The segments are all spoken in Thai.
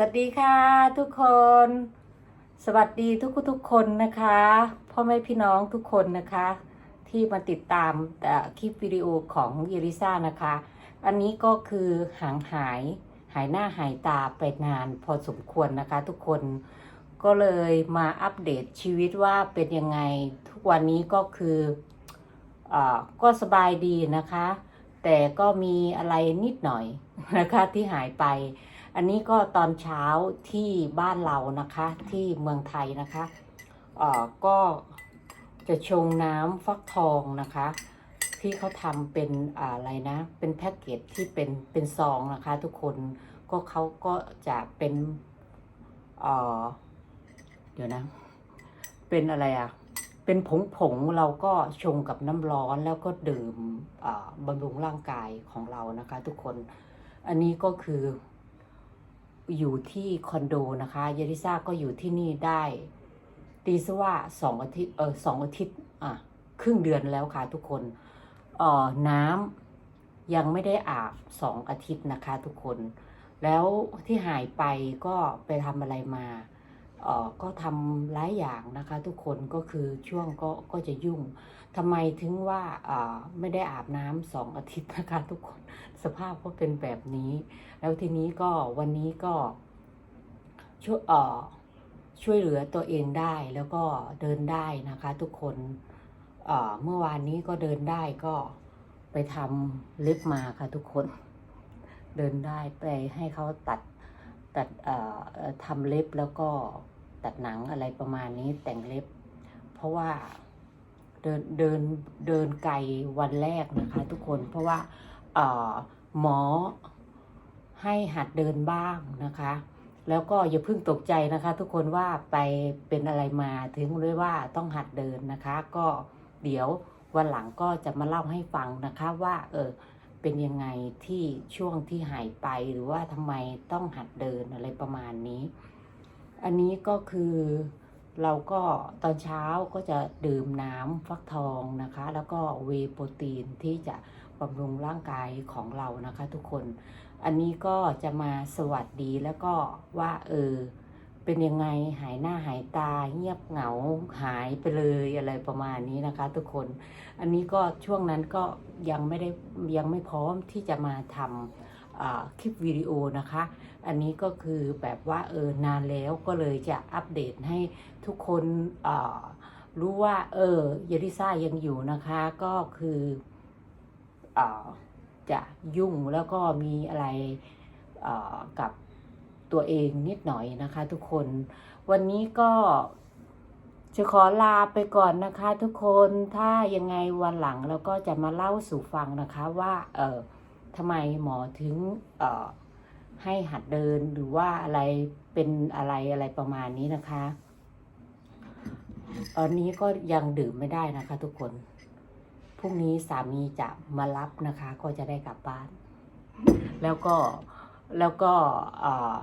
สวัสดีค่ะทุกคน สวัสดีทุกทุกคนนะคะพ่อแม่พี่น้องทุกคนนะคะ ที่มาติดตามคลิปวิดีโอของเยลิซ่านะคะ อันนี้ก็คือห่างหายหายหน้าหายตาไปนานพอสมควรนะคะทุกคนก็เลยมาอัปเดตชีวิตว่าเป็นยังไงทุกวันนี้ก็คืออก็สบายดีนะคะ แต่ก็มีอะไรนิดหน่อยนะคะที่หายไป อันนี้ก็ตอนเช้าที่บ้านเรานะคะที่เมืองไทยนะคะเอ่อก็จะชงน้ำฟักทองนะคะ ที่เขาทำเป็นอะไรนะ เป็นแพ็กเกจที่เป็นเป็นซองนะคะทุกคนก็เขาก็จะเป็นเอ่อเดี๋ยวนะ เป็นอะไรอะ่ะเป็นผงผงเราก็ชงกับน้ำร้อนแล้วก็ดื่มบำรุงร่างกายของเรานะคะ ทุกคน อันนี้ก็คือ อยู่ที่คอนโดนะคะยาริซ่าก็อยู่ที่นี่ได้ตีซะว่าสองอาทิตย์เออสองอาทิตย์อะครึ่งเดือนแล้วค่ะทุกคนเอ่อน้ำยังไม่ได้อาบสองอาทิตย์นะคะทุกคน แล้วที่หายไปก็ไปทำอะไรมา ก็ทำหลายอย่างนะคะ ทุกคนก็คือช่วงก็ก็จะยุ่งทำไมถึงว่าไม่ได้อาบน้ำสองอาทิตย์นะคะทุกคนสภาพก็เป็นแบบนี้ แล้วทีนี้ก็วันนี้ก็ช่วยช่วยเหลือตัวเองได้แล้วก็เดินได้นะคะทุกคนเอ่อเมื่อวานนี้ก็เดินได้ก็ไปทำเล็บมาค่ะทุกคน เดินได้ไปให้เขาตัด ตัดเอ่อทำเล็บแล้วก็ตัดหนังอะไรประมาณนี้แต่งเล็บ เพราะว่าเดินเดินเดินไกลวันแรกนะคะทุกคนเพราะว่าเอ่อหมอให้หัดเดินบ้างนะคะ แล้วก็อย่าเพิ่งตกใจนะคะ ทุกคนว่าไปเป็นอะไรมาถึงเลยว่าต้องหัดเดินนะคะ ก็เดี๋ยววันหลังก็จะมาเล่าให้ฟังนะคะว่าเออ เป็นยังไงที่ช่วงที่หายไปหรือว่าทำไมต้องหัดเดินอะไรประมาณนี้ อันนี้ก็คือเราก็ตอนเช้าก็จะดื่มน้ำฟักทองนะคะ แล้วก็เวโปรตีนที่จะบำรุงร่างกายของเรานะคะทุกคน อันนี้ก็จะมาสวัสดีแล้วก็ว่าเออ เป็นยังไงหายหน้าหายตาเงียบเหงาหายไปเลยอะไรประมาณนี้นะคะ ทุกคน อันนี้ก็ช่วงนั้นก็ยังไม่ได้ยังไม่พร้อมที่จะมาทำคลิปวิดีโอนะคะ อันนี้ก็คือแบบว่าเออนานแล้วก็เลยจะอัปเดตให้ทุกคนรู้ว่า เออยาริซ่ายังอยู่นะคะก็คืออจะยุ่งแล้วก็มีอะไรกับ ตัวเองนิดหน่อยนะคะทุกคน วันนี้ก็จะขอลาไปก่อนนะคะทุกคนถ้ายังไงวันหลังเราก็จะมาเล่าสู่ฟังนะคะว่าเออทำไมหมอถึงเออให้หัดเดินหรือว่าอะไรเป็นอะไรอะไรประมาณนี้นะคะตอนนี้ก็ยังดื่มไม่ได้นะคะ ทุกคน พรุ่งนี้สามีจะมารับนะคะ ก็จะได้กลับบ้าน แล้วก็แล้วก็อ่อ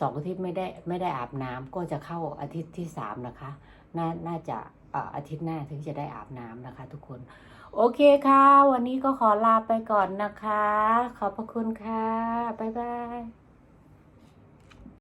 สองอาทิตย์ไม่ได้ไม่ได้อาบน้ำก็จะเข้าอาทิตย์ที่สามนะคะน่าน่าจะเอ่ออาทิตย์หน้าถึงจะได้อาบน้ำนะคะ ทุกคน โอเคค่ะ วันนี้ก็ขอลาไปก่อนนะคะ ขอบพระคุณค่ะ บ๊ายบาย